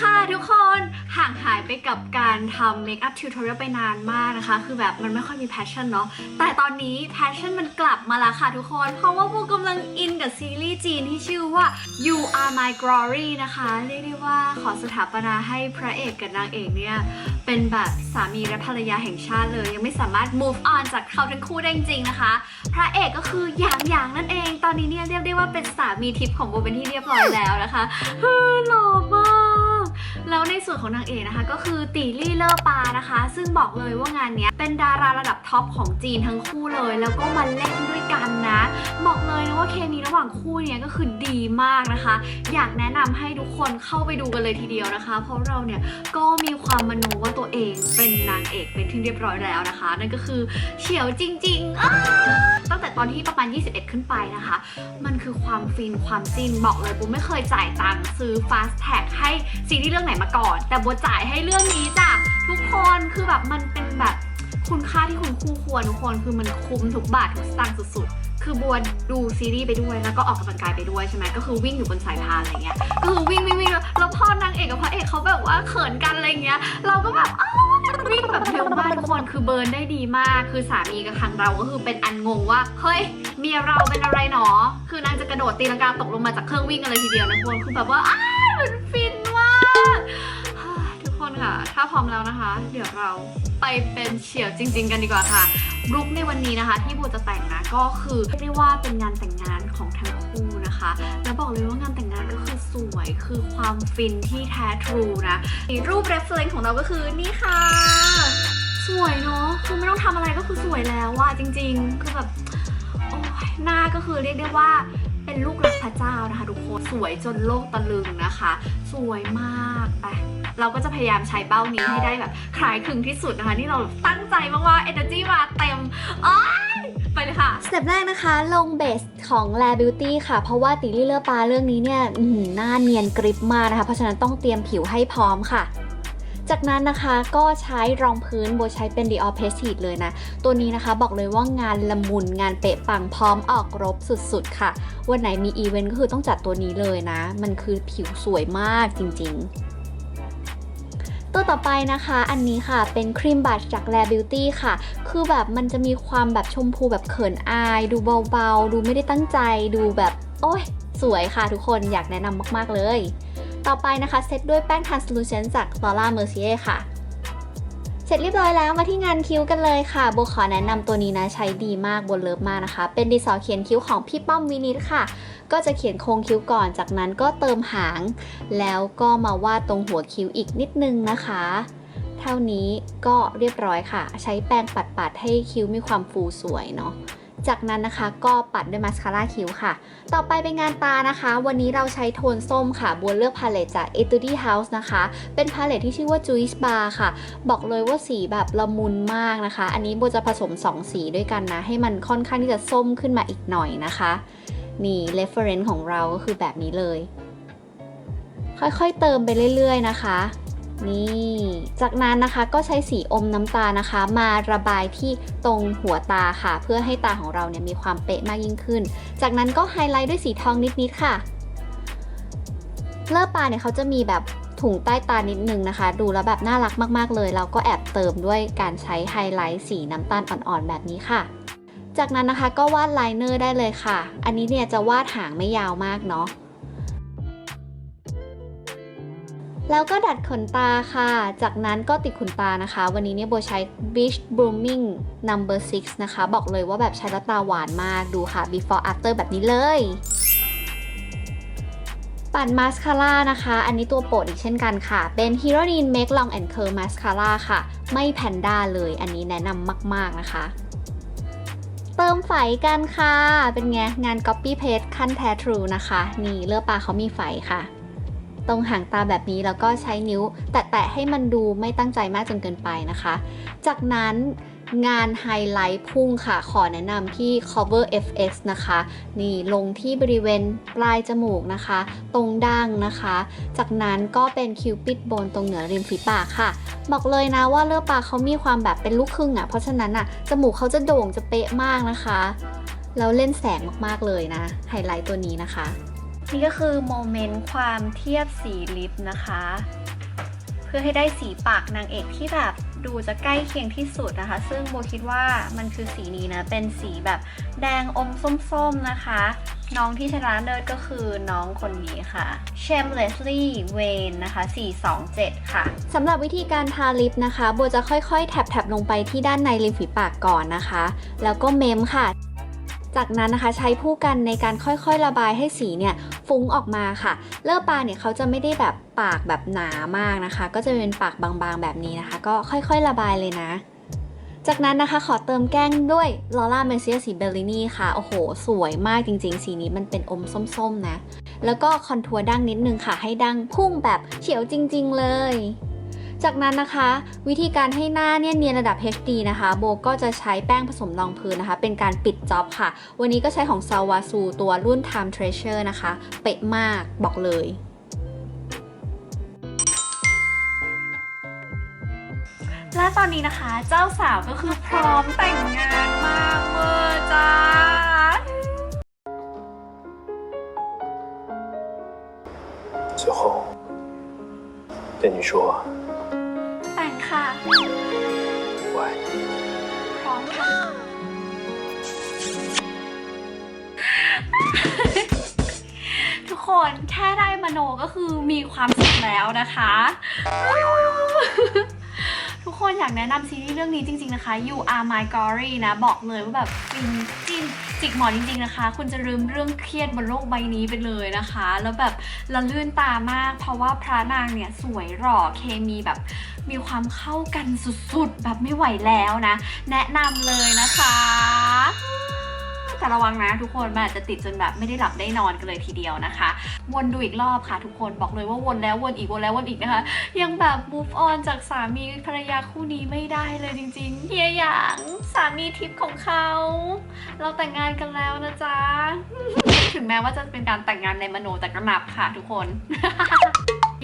ค่ะทุกคนห่างหายไปกับการทำเมคอัพทิวทอเรียลไปนานมากนะคะ คือแบบมันไม่ค่อยมีแพชชั่นเนาะแต่ตอนนี้แพชชั่นมันกลับมาแล้วค่ะทุกคน เพราะว่าบูกำลังอินกับซีรีส์จีนที่ชื่อว่า You Are My Glory นะคะ เรียกได้ว่าขอสถาปนาให้พระเอกกับนางเอกเนี่ย เป็นแบบสามีและภรรยาแห่งชาติเลย ยังไม่สามารถ move on จากเขาทั้งคู่ได้จริงนะคะ พระเอกก็คือหยางหยางนั่นเอง ตอนนี้เนี่ยเรียกได้ว่าเป็นสามีทิพย์ของโบเป็นที่เรียบร้อยแล้วนะคะเฮ้อหล่อมาก ส่วนของนางเอกนะคะ ก็คือตีลี่เลอร์ปานะคะ ซึ่งบอกเลยว่างานนี้เป็นดาราระดับท็อปของจีนทั้งคู่เลย แล้วก็มาเล่นด้วยกันนะ บอกเลยนะว่าเคมีระหว่างคู่เนี้ยก็คือดีมากนะคะ อยากแนะนำให้ทุกคนเข้าไปดูกันเลยทีเดียวนะคะ เพราะเราเนี่ยก็มีความมโนว่าตัวเองเป็นนางเอกเป็นที่เรียบร้อยแล้วนะคะ นั่นก็คือเฉียวจริงๆตั้งแต่ตอนที่ประมาณ 21 ขึ้นไปนะคะ มันคือความฟินความจินบอกเลยปูไม่เคยจ่ายตังค์ซื้อ fast tag ให้ซีรีส์เรื่องไหนมาก่อนแต่บัวจ่ายให้เรื่องนี้จ้ะทุกคนคือแบบมันเป็นแบบคุณค่าที่คุณคู่ควรทุกคนคือมันคุ้มทุกบาททุกสตางค์สุดๆ คือบัวดูซีรีส์ไปด้วยแล้วก็ออกกำลังกายไปด้วยใช่ไหมก็คือวิ่งอยู่บนสายพานอะไรเงี้ยก็คือวิ่งวิ่งวิ่งแล้วพ่อนางเอกกับพระเอกเขาแบบว่าเขินกันอะไรเงี้ย เราก็แบบวิ่งแบบเร็วมากทุกคนคือเบิร์นได้ดีมาก คือสามีกับทางเราก็คือเป็นอันงงว่าเฮ้ยเมียเราเป็นอะไรหนอ คือนางจะกระโดดตีลังกาตกลงมาจากเครื่องวิ่งกันเลยทีเดียวนะทุกคนคือแบบว่าอ้าวมันฟ ถ้าพร้อมแล้วนะคะ เดี๋ยวเราไปเป็นเฉียวจริง ๆ กันดีกว่าค่ะลุคในวันนี้นะคะ ที่บูจะแต่งนะก็คือเรียกได้ว่าเป็นงานแต่งงานของทั้งคู่นะคะ แล้วบอกเลยว่างานแต่งงานก็คือสวยคือความฟินที่แท้ทรูนะรูป reference ของเราก็คือนี่ค่ะ สวยเนาะคือไม่ต้องทำอะไรก็คือสวยแล้วอะจริง ๆ คือแบบโอ้ยหน้าก็คือเรียกได้ว่า เป็นลูกรักพระเจ้านะคะทุกคนสวยจนโลกตะลึงนะคะ สวยมากไปเราก็จะพยายามใช้เป้านี้ให้ได้แบบคลายคลึงที่สุดนะคะ นี่เราตั้งใจมากว่า energy มาเต็มอ้ายไปเลยค่ะ สเต็ปแรกนะคะ ลงเบสของ l a Beauty ค่ะ เพราะว่าติลี่เลอร์ปาเรื่องนี้เนี่ยอื้อหือหน้าเนียนกริบมากนะคะ เพราะฉะนั้นต้องเตรียมผิวให้พร้อมค่ะ จากนั้นนะคะก็ใช้รองพื้นโบใช้เป็น Dior Prestige เลยนะ ตัวนี้นะคะบอกเลยว่างานละมุนงานเป๊ะปังพร้อมออกรบสุดๆ ค่ะ วันไหนมีอีเวนต์ก็คือต้องจัดตัวนี้เลยนะ มันคือผิวสวยมากจริงๆตัวต่อไปนะคะ อันนี้ค่ะเป็นครีมบัชจาก l a Beauty ค่ะ คือแบบมันจะมีความแบบชมพูแบบเขินอาย ดูเบาๆ ดูไม่ได้ตั้งใจ ดูแบบ โอ้ย สวยค่ะทุกคนอยากแนะนำมากๆเลย ต่อไปนะคะเซตด้วยแป้ง translucent จาก Laura Mercier ค่ะ เสร็จเรียบร้อยแล้วมาที่งานคิ้วกันเลยค่ะโบขอแนะนำตัวนี้นะใช้ดีมากบนเลิฟมากนะคะ เป็นดินสอเขียนคิ้วของพี่ป้อมวินิตค่ะ ก็จะเขียนโครงคิ้วก่อนจากนั้นก็เติมหาง แล้วก็มาวาดตรงหัวคิ้วอีกนิดนึงนะคะ เท่านี้ก็เรียบร้อยค่ะ ใช้แป้งปัดๆให้คิ้วมีความฟูสวยเนาะ จากนั้นนะคะก็ปัดด้วยมาสคาร่าคิ้วค่ะ ต่อไปเป็นงานตานะคะ วันนี้เราใช้โทนส้มค่ะบัวเลือกพาเลตจาก Etude House นะคะ เป็นพาเลตที่ชื่อว่า Juice Bar ค่ะ บอกเลยว่าสีแบบละมุนมากนะคะ อันนี้โบจะผสม 2 สีด้วยกันนะ ให้มันค่อนข้างที่จะส้มขึ้นมาอีกหน่อยนะคะ นี่ reference ของเราก็คือแบบนี้เลย ค่อยๆเติมไปเรื่อย ๆ นะคะ นี่ จากนั้นนะคะก็ใช้สีอมน้ำตาลนะคะ มาระบายที่ตรงหัวตาค่ะ เพื่อให้ตาของเราเนี่ยมีความเป๊ะมากยิ่งขึ้น จากนั้นก็ไฮไลท์ด้วยสีทองนิดๆค่ะเลอปาเนี่ยเขาจะมีแบบถุงใต้ตานิดนึงนะคะ ดูแล้วแบบน่ารักมากๆเลย เราก็แอบเติมด้วยการใช้ไฮไลท์สีน้ำตาลอ่อนๆแบบนี้ค่ะ จากนั้นนะคะก็วาดไลเนอร์ได้เลยค่ะ อันนี้เนี่ยจะวาดหางไม่ยาวมากเนาะ แล้วก็ดัดขนตาค่ะ จากนั้นก็ติดขนตานะคะ วันนี้เนี่ยโบใช้ Beach Blooming Number 6 นะคะ บอกเลยว่าแบบใช้แล้วตาหวานมาก ดูค่ะ before after แบบนี้เลย ปัดมาสคาร่านะคะ อันนี้ตัวโปรดอีกเช่นกันค่ะ เป็น h e r o i n Make Long and Curl Mascara ค่ะ ไม่แพนด้าเลย อันนี้แนะนำมาก ๆ นะคะเติมไฝกันค่ะ เป็นไง งาน Copy Paste ขั้นแท้ True นะคะ นี่เลือปลาเขามีไฝค่ะ ตรงหางตาแบบนี้แล้วก็ใช้นิ้ว แตะๆให้มันดูไม่ตั้งใจมากจนเกินไปนะคะ จากนั้นงานไฮไลท์พุ่งค่ะ ขอแนะนำที่ cover fx นะคะ นี่ลงที่บริเวณปลายจมูกนะคะ ตรงดั้งนะคะ จากนั้นก็เป็นคิวปิดบนตรงเหนือริมฝีปากค่ะ บอกเลยนะว่าเลือปากเขามีความแบบเป็นลูกครึ่งอะ่ะ เพราะฉะนั้นอะ่ะ จมูกเขาจะโด่งจะเป๊ะมากนะคะ แล้วเล่นแสงมากๆเลยนะ ไฮไลท์ตัวนี้นะคะ นี่ก็คือโมเมนต์ความเทียบสีลิปนะคะ เพื่อให้ได้สีปากนางเอกที่แบบดูจะใกล้เคียงที่สุดนะคะ ซึ่งโบคิดว่ามันคือสีนี้นะ เป็นสีแบบแดงอมส้มๆนะคะ น้องที่ชนะเลิศก็คือน้องคนนี้ค่ะ Shamelessly Wayne นะคะ 427 ค่ะสำหรับวิธีการทาลิปนะคะ โบจะค่อยๆแท็บๆ ลงไปที่ด้านในริมฝีปากก่อนนะคะ แล้วก็เมมค่ะ จากนั้นนะคะใช้ผู้กันในการค่อยๆ ระบายให้สีเนี่ย ฟุ้งออกมาค่ะ เลอปลาเนี่ยเขาจะไม่ได้แบบปากแบบหนามากนะคะ ก็จะเป็นปากบางๆแบบนี้นะคะ ก็ค่อยๆระบายเลยนะ จากนั้นนะคะขอเติมแก้งด้วยลอร่าเมเซียสีเบลลินี่ค่ะ โอ้โห สวยมากจริงๆ สีนี้มันเป็นอมส้มๆนะ แล้วก็คอนทัวร์ดั้งนิดนึงค่ะ ให้ดั้งพุ่งแบบเฉียวจริง ๆ เลย จากนั้นนะคะ วิธีการให้หน้าเนี่ยเนียนระดับ HD นะคะ โบก็จะใช้แป้งผสมรองพื้นนะคะ เป็นการปิดจ็อบค่ะ วันนี้ก็ใช้ของ s a w a s u ตัวรุ่น Time Treasure นะคะ เป๊ะมากบอกเลย และตอนนี้นะคะ เจ้าสาวก็คือพร้อมแต่งงานมากเวอร์จ้า 最后对你说 คนแค่ได้มโนก็คือมีความสุขแล้วนะคะ ทุกคนอยากแนะนำซีรีส์เรื่องนี้จริง ๆนะคะ You Are My Glory นะ บอกเลยว่าแบบฟินจิ้นจิกหมอนจริง ๆนะคะ คุณจะลืมเรื่องเครียดบนโลกใบนี้ไปเลยนะคะ แล้วแบบละลื่นตามาก เพราะว่าพระนางเนี่ยสวยหล่อเคมีแบบมีความเข้ากันสุดๆ แบบไม่ไหวแล้วนะ แนะนำเลยนะคะ แต่ระวังนะทุกคนมันอาจจะติดจนแบบไม่ได้หลับได้นอนกันเลยทีเดียวนะคะ วนดูอีกรอบค่ะทุกคนบอกเลยว่าวนแล้ววนอีกวนแล้ววนอีกนะคะ ยังแบบ move on จากสามีภรรยาคู่นี้ไม่ได้เลยจริงๆเฮียหยางสามีทิพย์ของเขา เราแต่งงานกันแล้วนะจ๊ะถึงแม้ว่าจะเป็นการแต่งงานในมโนแต่ก็นับค่ะทุกคน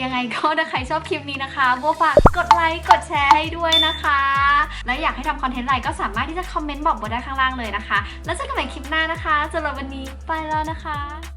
ยังไงก็ถ้าใครชอบคลิปนี้นะคะบัวฝากกดไลค์กดแชร์ให้ด้วยนะคะ และอยากให้ทำคอนเทนต์อะไรก็สามารถที่จะคอมเมนต์บอกบัวได้ข้างล่างเลยนะคะ แล้วเจอกันใหม่คลิปหน้านะคะสำหรับวันนี้ไปแล้วนะคะ